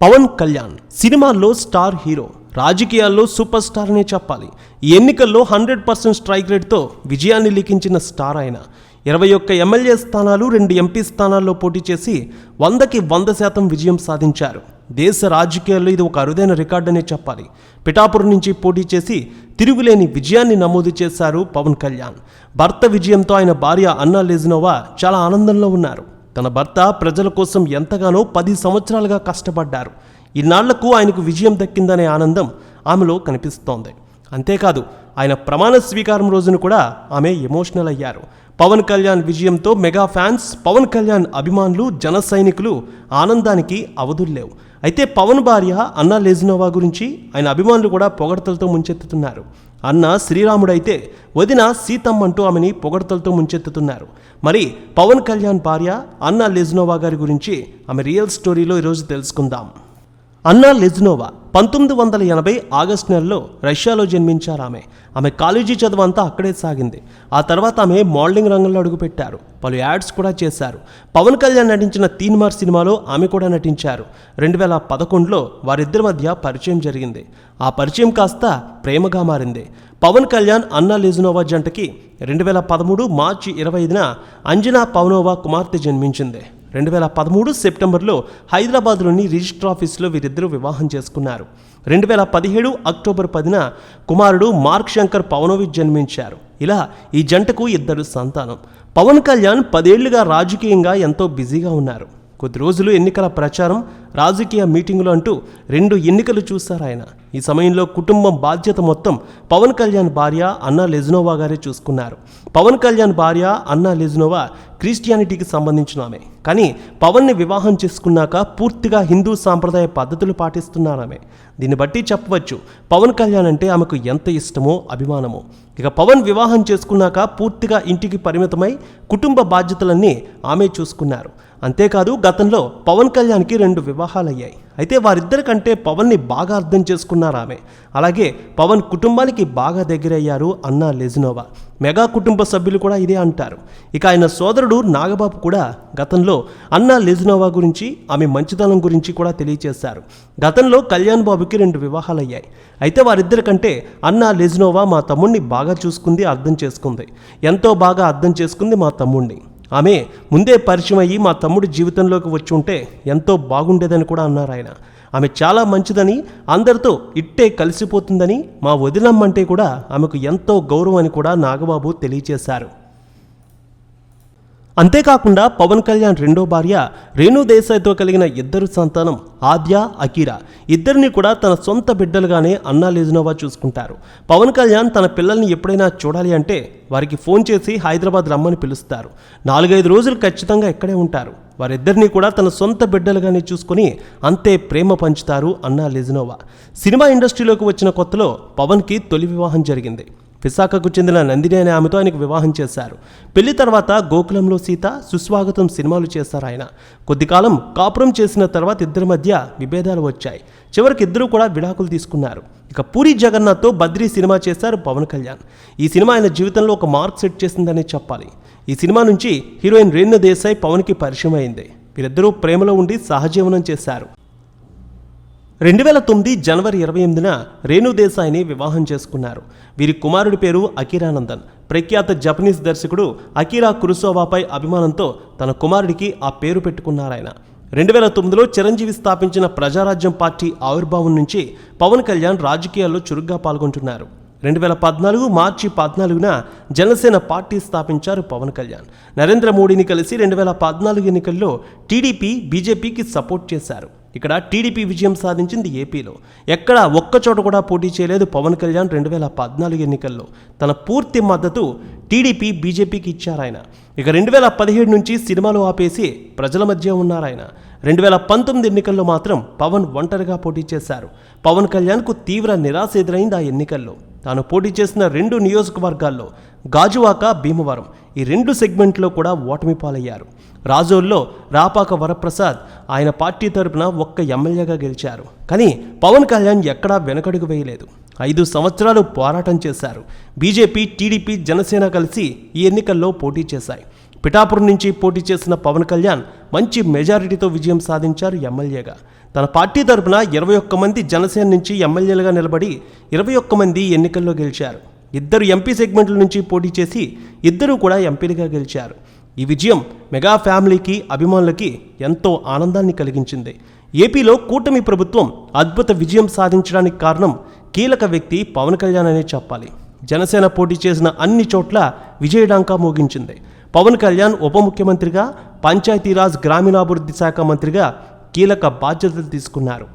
పవన్ కళ్యాణ్ సినిమాల్లో star hero రాజకీయాల్లో super star అనే చెప్పాలి. ఈ ఎన్నికల్లో హండ్రెడ్ పర్సెంట్ స్ట్రైక్ రేట్తో విజయాన్ని లిఖించిన స్టార్ ఆయన. ఇరవై ఒక్క ఎమ్మెల్యే స్థానాలు రెండు ఎంపీ స్థానాల్లో పోటీ చేసి వందకి వంద శాతం విజయం సాధించారు. దేశ రాజకీయాల్లో ఇది ఒక అరుదైన రికార్డు అనే చెప్పాలి. పిఠాపురం నుంచి పోటీ చేసి తిరుగులేని విజయాన్ని నమోదు చేశారు పవన్ కళ్యాణ్. భర్త విజయంతో ఆయన భార్య అన్నా లెజినోవా చాలా ఆనందంలో ఉన్నారు. తన భర్త ప్రజల కోసం ఎంతగానో పది సంవత్సరాలుగా కష్టపడ్డారు. ఇన్నాళ్ళకు ఆయనకు విజయం దక్కిందనే ఆనందం ఆమెలో కనిపిస్తోంది. అంతేకాదు ఆయన ప్రమాణ స్వీకారం రోజున కూడా ఆమె ఎమోషనల్ అయ్యారు. పవన్ కళ్యాణ్ విజయంతో మెగా ఫ్యాన్స్ పవన్ కళ్యాణ్ అభిమానులు జన సైనికులు ఆనందానికి అవధుల్లేవు అయితే పవన్ భార్య అన్నా లెజినోవా గురించి ఆయన అభిమానులు కూడా పొగడతలతో ముంచెత్తుతున్నారు. అన్న శ్రీరాముడైతే వదిన సీతమ్మ అంటూ ఆమెని పొగడతలతో ముంచెత్తుతున్నారు. మరి పవన్ కళ్యాణ్ భార్య అన్నా లెజినోవా గారి గురించి ఆమె రియల్ స్టోరీలో ఈరోజు తెలుసుకుందాం. అన్నా లెజ్నోవా పంతొమ్మిది వందల ఎనభై ఆగస్టు నెలలో రష్యాలో జన్మించారు ఆమె. ఆమె కాలేజీ చదువు అంతా అక్కడే సాగింది. ఆ తర్వాత ఆమె మోడలింగ్ రంగంలో అడుగుపెట్టారు. పలు యాడ్స్ కూడా చేశారు. పవన్ కళ్యాణ్ నటించిన తీన్మార్ సినిమాలో ఆమె కూడా నటించారు. రెండు వేల పదకొండులో వారిద్దరి మధ్య పరిచయం జరిగింది. ఆ పరిచయం కాస్త ప్రేమగా మారింది. పవన్ కళ్యాణ్ అన్నా లిజునోవా జంటకి రెండు వేల పదమూడు మార్చి ఇరవై ఐదున అంజనా పవనోవా కుమార్తె జన్మించింది. రెండు వేల పదమూడు సెప్టెంబర్లో హైదరాబాద్లోని రిజిస్టర్ ఆఫీసులో వీరిద్దరూ వివాహం చేసుకున్నారు. రెండు వేల పదిహేడు అక్టోబర్ పదిన కుమారుడు మార్క్ శంకర్ పవనోవిచ్ జన్మించారు. ఇలా ఈ జంటకు ఇద్దరు సంతానం. పవన్ కళ్యాణ్ పదేళ్ళుగా రాజకీయంగా ఎంతో బిజీగా ఉన్నారు. కొద్ది రోజులు ఎన్నికల ప్రచారం రాజకీయ మీటింగులు అంటూ రెండు ఎన్నికలు చూశారు ఆయన. ఈ సమయంలో కుటుంబం బాధ్యత మొత్తం పవన్ కళ్యాణ్ భార్య అన్నా లెజ్నోవా గారే చూసుకున్నారు. పవన్ కళ్యాణ్ భార్య అన్నా లెజ్నోవా క్రిస్టియానిటీకి సంబంధించిన ఆమె. కానీ పవన్ని వివాహం చేసుకున్నాక పూర్తిగా హిందూ సాంప్రదాయ పద్ధతులు పాటిస్తున్నారు ఆమె. దీన్ని బట్టి చెప్పవచ్చు పవన్ కళ్యాణ్ అంటే ఆమెకు ఎంత ఇష్టమో అభిమానమో. ఇక పవన్ వివాహం చేసుకున్నాక పూర్తిగా ఇంటికి పరిమితమై కుటుంబ బాధ్యతలన్నీ ఆమె చూసుకున్నారు. అంతేకాదు గతంలో పవన్ కళ్యాణ్కి రెండు వివాహాలయ్యాయి. అయితే వారిద్దరి కంటే పవన్ని బాగా అర్థం చేసుకున్నారు ఆమె. అలాగే పవన్ కుటుంబానికి బాగా దగ్గరయ్యారు అన్నా లెజినోవా. మెగా కుటుంబ సభ్యులు కూడా ఇదే అంటారు. ఇక ఆయన సోదరుడు నాగబాబు కూడా గతంలో అన్నా లెజినోవా గురించి ఆమె మంచితనం గురించి కూడా తెలియజేశారు గతంలో కళ్యాణ్ బాబుకి రెండు వివాహాలయ్యాయి. అయితే వారిద్దరి కంటే అన్నా లెజినోవా మా తమ్ముడిని బాగా చూసుకుంది అర్థం చేసుకుంది. ఎంతో బాగా అర్థం చేసుకుంది మా తమ్ముడిని ఆమె ముందే పరిచయం అయ్యి మా తమ్ముడి జీవితంలోకి వచ్చి ఉంటే ఎంతో బాగుండేదని కూడా అన్నారు ఆయన. ఆమె చాలా మంచిదని అందరితో ఇట్టే కలిసిపోతుందని మా వదినమ్మంటే కూడా ఆమెకు ఎంతో గౌరవం అని కూడా నాగబాబు తెలియజేశారు అంతేకాకుండా పవన్ కళ్యాణ్ రెండో భార్య రేణు దేశాయ్తో కలిగిన ఇద్దరు సంతానం ఆద్య అకీరా ఇద్దరిని కూడా తన సొంత బిడ్డలుగానే అన్నా లేజినోవా చూసుకుంటారు. పవన్ కళ్యాణ్ తన పిల్లల్ని ఎప్పుడైనా చూడాలి అంటే వారికి ఫోన్ చేసి హైదరాబాద్ రమ్మని పిలుస్తారు. నాలుగైదు రోజులు ఖచ్చితంగా ఇక్కడే ఉంటారు. వారిద్దరినీ కూడా తన సొంత బిడ్డలుగానే చూసుకుని అంతే ప్రేమ పంచుతారు అన్నా లెజినోవా. సినిమా ఇండస్ట్రీలోకి వచ్చిన కొత్తలో పవన్కి తొలి వివాహం జరిగింది. విశాఖకు చెందిన నందిని అనే ఆమెతో ఆయనకు వివాహం చేశారు. పెళ్ళి తర్వాత గోకులంలో సీత సుస్వాగతం సినిమాలు చేశారు ఆయన. కొద్ది కాలం కాపురం చేసిన తర్వాత ఇద్దరి మధ్య విభేదాలు వచ్చాయి. చివరికి ఇద్దరు కూడా విడాకులు తీసుకున్నారు. ఇక పూరి జగన్నాథ్తో బద్రీ సినిమా చేశారు పవన్ కళ్యాణ్. ఈ సినిమా ఆయన జీవితంలో ఒక మార్క్ సెట్ చేసిందనే చెప్పాలి. ఈ సినిమా నుంచి హీరోయిన్ రేణు దేశాయ్ పవన్కి పరిచయం అయింది. వీరిద్దరూ ప్రేమలో ఉండి సహజీవనం చేశారు. రెండు వేల తొమ్మిది జనవరి ఇరవై ఎనిమిదిన రేణుదేశాయిని వివాహం చేసుకున్నారు. వీరి కుమారుడి పేరు అకిరానందన్ ప్రఖ్యాత జపనీస్ దర్శకుడు అకిరా కురుసోవాపై అభిమానంతో తన కుమారుడికి ఆ పేరు పెట్టుకున్నారాయన. రెండు వేల తొమ్మిదిలో చిరంజీవి స్థాపించిన ప్రజారాజ్యం పార్టీ ఆవిర్భావం నుంచి పవన్ కళ్యాణ్ రాజకీయాల్లో చురుగ్గా పాల్గొంటున్నారు. రెండు వేల పద్నాలుగు మార్చి పద్నాలుగున జనసేన పార్టీ స్థాపించారు పవన్ కళ్యాణ్. నరేంద్ర మోడీని కలిసి రెండు వేల పద్నాలుగు ఎన్నికల్లో టీడీపీ బీజేపీకి సపోర్ట్ చేశారు. ఇక్కడ టీడీపీ విజయం సాధించింది ఏపీలో. ఎక్కడ ఒక్క చోట కూడా పోటీ చేయలేదు పవన్ కళ్యాణ్ రెండు వేల పద్నాలుగు ఎన్నికల్లో. తన పూర్తి మద్దతు టీడీపీ బీజేపీకి ఇచ్చారు ఆయన. ఇక రెండు వేల పదిహేడు నుంచి సినిమాలు ఆపేసి ప్రజల మధ్య ఉన్నారు ఆయన. రెండు వేల పంతొమ్మిది ఎన్నికల్లో మాత్రం పవన్ ఒంటరిగా పోటీ చేశారు. పవన్ కళ్యాణ్కు తీవ్ర నిరాశ ఎదురైంది ఆ ఎన్నికల్లో. తాను పోటీ చేసిన రెండు నియోజకవర్గాల్లో గాజువాక భీమవరం ఈ రెండు సెగ్మెంట్లో కూడా ఓటమి పాలయ్యారు. రాజోల్లో రాపాక వరప్రసాద్ ఆయన పార్టీ తరపున ఒక్క ఎమ్మెల్యేగా గెలిచారు. కానీ పవన్ కళ్యాణ్ ఎక్కడా వెనకడుగు వేయలేదు. ఐదు సంవత్సరాలు పోరాటం చేశారు. బీజేపీ టీడీపీ జనసేన కలిసి ఈ ఎన్నికల్లో పోటీ చేశాయి. పిఠాపురం నుంచి పోటీ చేసిన పవన్ కళ్యాణ్ మంచి మెజారిటీతో విజయం సాధించారు ఎమ్మెల్యేగా. తన పార్టీ తరపున ఇరవై ఒక్క మంది జనసేన నుంచి ఎమ్మెల్యేలుగా నిలబడి ఇరవై ఒక్క మంది ఎన్నికల్లో గెలిచారు. ఇద్దరు ఎంపీ సెగ్మెంట్ల నుంచి పోటీ చేసి ఇద్దరూ కూడా ఎంపీలుగా గెలిచారు. ఈ విజయం మెగా ఫ్యామిలీకి అభిమానులకి ఎంతో ఆనందాన్ని కలిగించింది. ఏపీలో కూటమి ప్రభుత్వం అద్భుత విజయం సాధించడానికి కారణం కీలక వ్యక్తి పవన్ కళ్యాణ్ అనే చెప్పాలి. జనసేన పోటీ చేసిన అన్ని చోట్ల విజయడాంకా మోగించింది. పవన్ కళ్యాణ్ ఉప ముఖ్యమంత్రిగా పంచాయతీరాజ్ గ్రామీణాభివృద్ధి శాఖ మంత్రిగా కీలక బాధ్యతలు తీసుకున్నారు.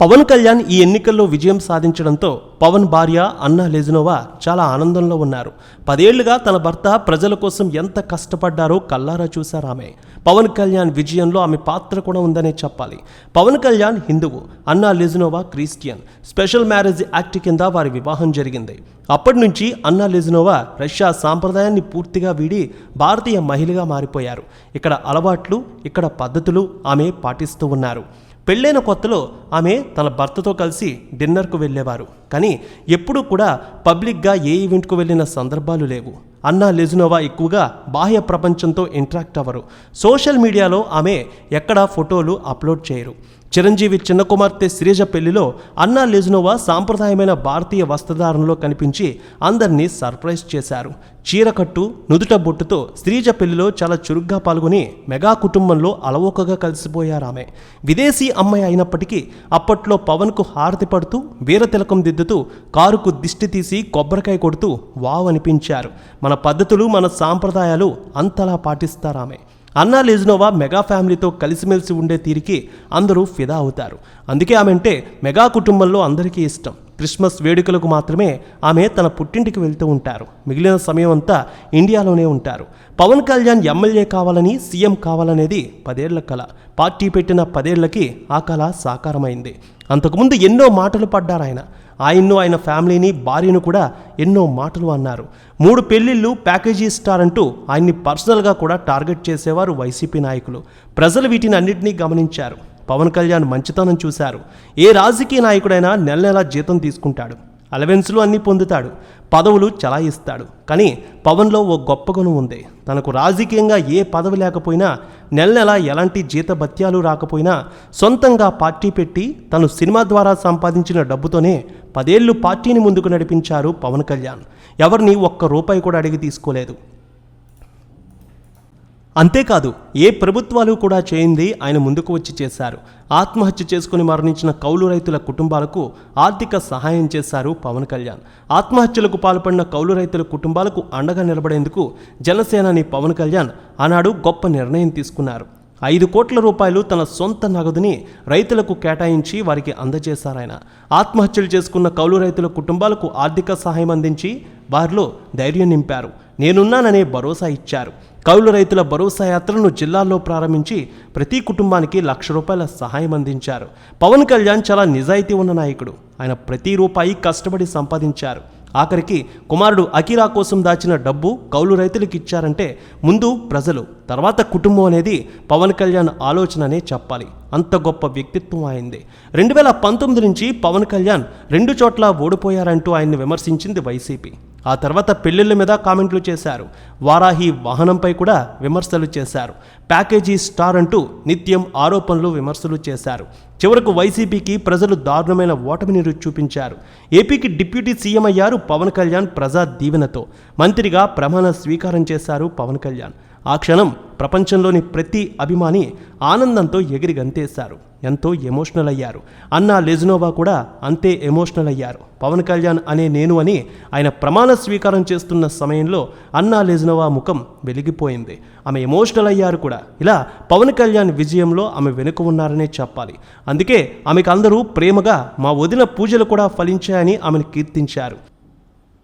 పవన్ కళ్యాణ్ ఈ ఎన్నికల్లో విజయం సాధించడంతో పవన్ భార్య అన్నా లెజినోవా చాలా ఆనందంలో ఉన్నారు. పదేళ్ళుగా తన భర్త ప్రజల కోసం ఎంత కష్టపడ్డారో కల్లారా చూశారు ఆమె. పవన్ కళ్యాణ్ విజయంలో ఆమె పాత్ర కూడా ఉందనే చెప్పాలి. పవన్ కళ్యాణ్ హిందువు Anna Lezhneva Christian. Special marriage act కింద వారి వివాహం జరిగింది. అప్పటి నుంచి అన్నా లెజినోవా రష్యా సాంప్రదాయాన్ని పూర్తిగా వీడి భారతీయ మహిళగా మారిపోయారు. ఇక్కడ అలవాట్లు ఇక్కడ పద్ధతులు ఆమె పాటిస్తూ ఉన్నారు. పెళ్ళైన కొత్తలో ఆమె తన భర్తతో కలిసి డిన్నర్కు వెళ్ళేవారు. కానీ ఎప్పుడూ కూడా పబ్లిక్గా ఏ ఈవెంట్కు వెళ్ళిన సందర్భాలు లేవు. అన్నా లెజునోవా ఎక్కువగా బాహ్య ప్రపంచంతో ఇంటరాక్ట్ అవ్వరు. సోషల్ మీడియాలో ఆమె ఎక్కడా ఫోటోలు అప్లోడ్ చేయరు. చిరంజీవి చిన్న కుమార్తె శ్రీజ పెళ్ళిలో అన్నా లెజునోవా సాంప్రదాయమైన భారతీయ వస్త్రధారణలో కనిపించి అందరినీ సర్ప్రైజ్ చేశారు. చీరకట్టు నుదుట బొట్టుతో స్త్రీజ పెళ్ళిలో చాలా చురుగ్గా పాల్గొని మెగా కుటుంబంలో అలవోకగా కలిసిపోయారు ఆమె విదేశీ అమ్మాయి అయినప్పటికీ అప్పట్లో పవన్కు హారతి పడుతూ వీరతిలకం దిద్దుతూ కారుకు దిష్టి తీసి కొబ్బరికాయ కొడుతూ వావ్ అనిపించారు మన పద్ధతులు మన సాంప్రదాయాలు అంతలా పాటిస్తారామె. అన్నా లెజ్నోవా మెగా ఫ్యామిలీతో కలిసిమెలిసి ఉండే తీరికి అందరూ ఫిదా అవుతారు. అందుకే ఆమెంటే మెగా కుటుంబంలో అందరికీ ఇష్టం. క్రిస్మస్ వేడుకలకు మాత్రమే ఆమె తన పుట్టింటికి వెళ్తూ ఉంటారు. మిగిలిన సమయం అంతా ఇండియాలోనే ఉంటారు. పవన్ కళ్యాణ్ ఎమ్మెల్యే కావాలని సీఎం కావాలనేది పదేళ్ళ కళ పార్టీ పెట్టిన పదేళ్ళకి ఆ కళ సాకారమైంది. అంతకుముందు ఎన్నో మాటలు పడ్డారు ఆయన. ఆయన్ను ఆయన ఫ్యామిలీని భార్యను కూడా ఎన్నో మాటలు అన్నారు. మూడు పెళ్ళిళ్ళు ప్యాకేజీ స్టార్ అంటూ ఆయన్ని పర్సనల్గా కూడా టార్గెట్ చేసేవారు వైసీపీ నాయకులు. ప్రజలు వీటిని అన్నింటినీ గమనించారు. పవన్ కళ్యాణ్ మంచితనం చూశారు. ఏ రాజకీయ నాయకుడైనా నెల నెలా జీతం తీసుకుంటాడు. అలవెన్స్లు అన్నీ పొందుతాడు. పదవులు చలాయిస్తాడు. కానీ పవన్లో ఓ గొప్ప గుణం ఉంది. తనకు రాజకీయంగా ఏ పదవి లేకపోయినా నెల నెల ఎలాంటి జీతభత్యాలు రాకపోయినా సొంతంగా పార్టీ పెట్టి తను సినిమా ద్వారా సంపాదించిన డబ్బుతోనే పదేళ్ళు పార్టీని ముందుకు నడిపించారు పవన్ కళ్యాణ్. ఎవరిని ఒక్క రూపాయి కూడా అడిగి తీసుకోలేదు. అంతేకాదు ఏ ప్రభుత్వాలు కూడా చేయింది ఆయన ముందుకు వచ్చి చేశారు. ఆత్మహత్య చేసుకుని మరణించిన కౌలు రైతుల కుటుంబాలకు ఆర్థిక సహాయం చేశారు పవన్ కళ్యాణ్. ఆత్మహత్యలకు పాల్పడిన కౌలు రైతుల కుటుంబాలకు అండగా నిలబడేందుకు జనసేనాని పవన్ కళ్యాణ్ ఆనాడు గొప్ప నిర్ణయం తీసుకున్నారు. ఐదు కోట్ల రూపాయలు తన సొంత నగదుని రైతులకు కేటాయించి వారికి అందజేశారాయన. ఆత్మహత్యలు చేసుకున్న కౌలు రైతుల కుటుంబాలకు ఆర్థిక సహాయం అందించి వారిలో ధైర్యం నింపారు. నేనున్నాననే భరోసా ఇచ్చారు. కౌలు రైతుల భరోసా యాత్రను జిల్లాల్లో ప్రారంభించి ప్రతి కుటుంబానికి లక్ష రూపాయల సహాయం అందించారు. పవన్ కళ్యాణ్ చాలా నిజాయితీ ఉన్న నాయకుడు. ఆయన ప్రతి రూపాయి కష్టపడి సంపాదించారు. ఆఖరికి కుమారుడు అకిరా కోసం దాచిన డబ్బు కౌలు రైతులకు ఇచ్చారంటే ముందు ప్రజలు తర్వాత కుటుంబం అనేది పవన్ కళ్యాణ్ ఆలోచననే చెప్పాలి. అంత గొప్ప వ్యక్తిత్వం అయింది రెండు వేల పంతొమ్మిది నుంచి పవన్ కళ్యాణ్ రెండు చోట్ల ఓడిపోయారంటూ ఆయన్ని విమర్శించింది వైసీపీ. ఆ తర్వాత పెళ్ళిళ్ళ మీద కామెంట్లు చేశారు. వారాహి వాహనంపై కూడా విమర్శలు చేశారు. ప్యాకేజీ స్టార్ అంటూ నిత్యం ఆరోపణలు విమర్శలు చేశారు. చివరకు వైసీపీకి ప్రజలు దారుణమైన ఓటమిని రుచి చూపించారు. ఏపీకి డిప్యూటీ సీఎం అయ్యారు పవన్ కళ్యాణ్ ప్రజా దీవెనతో. మంత్రిగా ప్రమాణ స్వీకారం చేశారు పవన్ కళ్యాణ్. ఆ క్షణం ప్రపంచంలోని ప్రతి అభిమాని ఆనందంతో ఎగిరి గంతేశారు. ఎంతో ఎమోషనల్ అయ్యారు. అన్నా లెజినోవా కూడా అంతే ఎమోషనల్ అయ్యారు. పవన్ కళ్యాణ్ అనే నేను అని ఆయన ప్రమాణ స్వీకారం చేస్తున్న సమయంలో అన్నా లెజినోవా ముఖం వెలిగిపోయింది. ఆమె ఎమోషనల్ అయ్యారు కూడా. ఇలా పవన్ కళ్యాణ్ విజయంలో ఆమె వెనుక ఉన్నారనే చెప్పాలి. అందుకే ఆమెకు అందరూ ప్రేమగా మా వదిన పూజలు కూడా ఫలించాయని ఆమెను కీర్తించారు.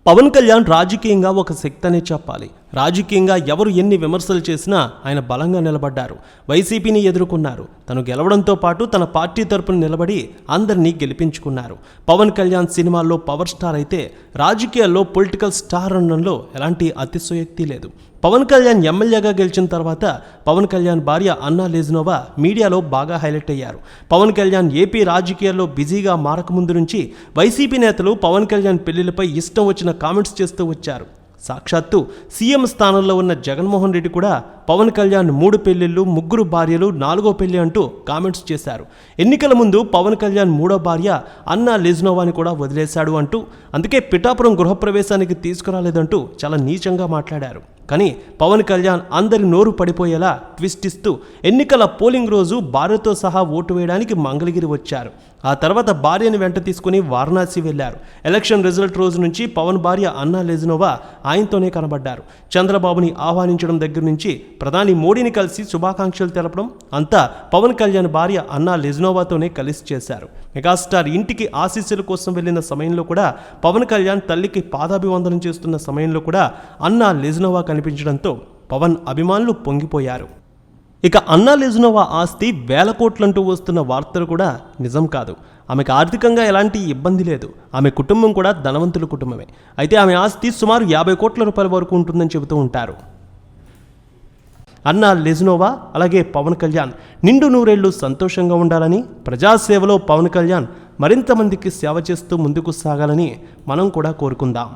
పవన్ కళ్యాణ్ రాజకీయంగా ఒక శక్తి అనే చెప్పాలి. రాజకీయంగా ఎవరు ఎన్ని విమర్శలు చేసినా ఆయన బలంగా నిలబడ్డారు. వైసీపీని ఎదుర్కొన్నారు. తను గెలవడంతో పాటు తన పార్టీ తరపున నిలబడి అందరినీ గెలిపించుకున్నారు. పవన్ కళ్యాణ్ సినిమాల్లో పవర్ స్టార్ అయితే రాజకీయాల్లో పొలిటికల్ స్టార్ అనడంలో ఎలాంటి అతిశయోక్తి లేదు. పవన్ కళ్యాణ్ ఎమ్మెల్యేగా గెలిచిన తర్వాత పవన్ కళ్యాణ్ భార్య అన్నా లెజ్నోవా మీడియాలో బాగా హైలైట్ అయ్యారు. పవన్ కళ్యాణ్ ఏపీ రాజకీయాల్లో బిజీగా మారకముందు నుంచి వైసీపీ నేతలు పవన్ కళ్యాణ్ పెళ్ళిలపై ఇష్టం వచ్చిన కామెంట్స్ చేస్తూ వచ్చారు. సాక్షాత్తు సీఎం స్థానంలో ఉన్న జగన్మోహన్ రెడ్డి కూడా పవన్ కళ్యాణ్ మూడు పెళ్ళిళ్ళు ముగ్గురు భార్యలు నాలుగో పెళ్ళి అంటూ కామెంట్స్ చేశారు. ఎన్నికల ముందు పవన్ కళ్యాణ్ మూడో భార్య అన్నా లెజ్నోవాని కూడా వదిలేశాడు అంటూ అందుకే పిఠాపురం గృహప్రవేశానికి తీసుకురాలేదంటూ చాలా నీచంగా మాట్లాడారు. కానీ పవన్ కళ్యాణ్ అందరి నోరు పడిపోయేలా ట్విస్ట్ ఇస్తూ ఎన్నికల పోలింగ్ రోజు భార్యతో సహా ఓటు వేయడానికి మంగళగిరి వచ్చారు. ఆ తర్వాత భార్యని వెంట తీసుకుని వారణాసి వెళ్ళారు ఎలక్షన్ రిజల్ట్ రోజు నుంచి పవన్ భార్య అన్నా లెజినోవా ఆయనతోనే కనబడ్డారు. చంద్రబాబుని ఆహ్వానించడం దగ్గర నుంచి ప్రధాని మోడీని కలిసి శుభాకాంక్షలు తెలపడం అంతా పవన్ కళ్యాణ్ భార్య అన్నా లెజినోవాతోనే కలిసి చేశారు. మెగాస్టార్ ఇంటికి ఆశీస్సుల కోసం వెళ్ళిన సమయంలో కూడా పవన్ కళ్యాణ్ తల్లికి పాదాభివందనం చేస్తున్న సమయంలో కూడా అన్నా లెజినోవా కనిపించడంతో పవన్ అభిమానులు పొంగిపోయారు. ఇక అన్నా లెజునోవా ఆస్తి వేల కోట్లంటూ వస్తున్న వార్తలు కూడా నిజం కాదు. ఆమెకు ఆర్థికంగా ఎలాంటి ఇబ్బంది లేదు. ఆమె కుటుంబం కూడా ధనవంతుల కుటుంబమే. అయితే ఆమె ఆస్తి సుమారు యాభై కోట్ల రూపాయల వరకు ఉంటుందని చెబుతూ ఉంటారు. అన్నా లెజ్నోవా అలాగే పవన్ కళ్యాణ్ నిండు నూరేళ్ళు సంతోషంగా ఉండాలని ప్రజాసేవలో పవన్ కళ్యాణ్ మరింత మందికి సేవ చేస్తూ ముందుకు సాగాలని మనం కూడా కోరుకుందాం.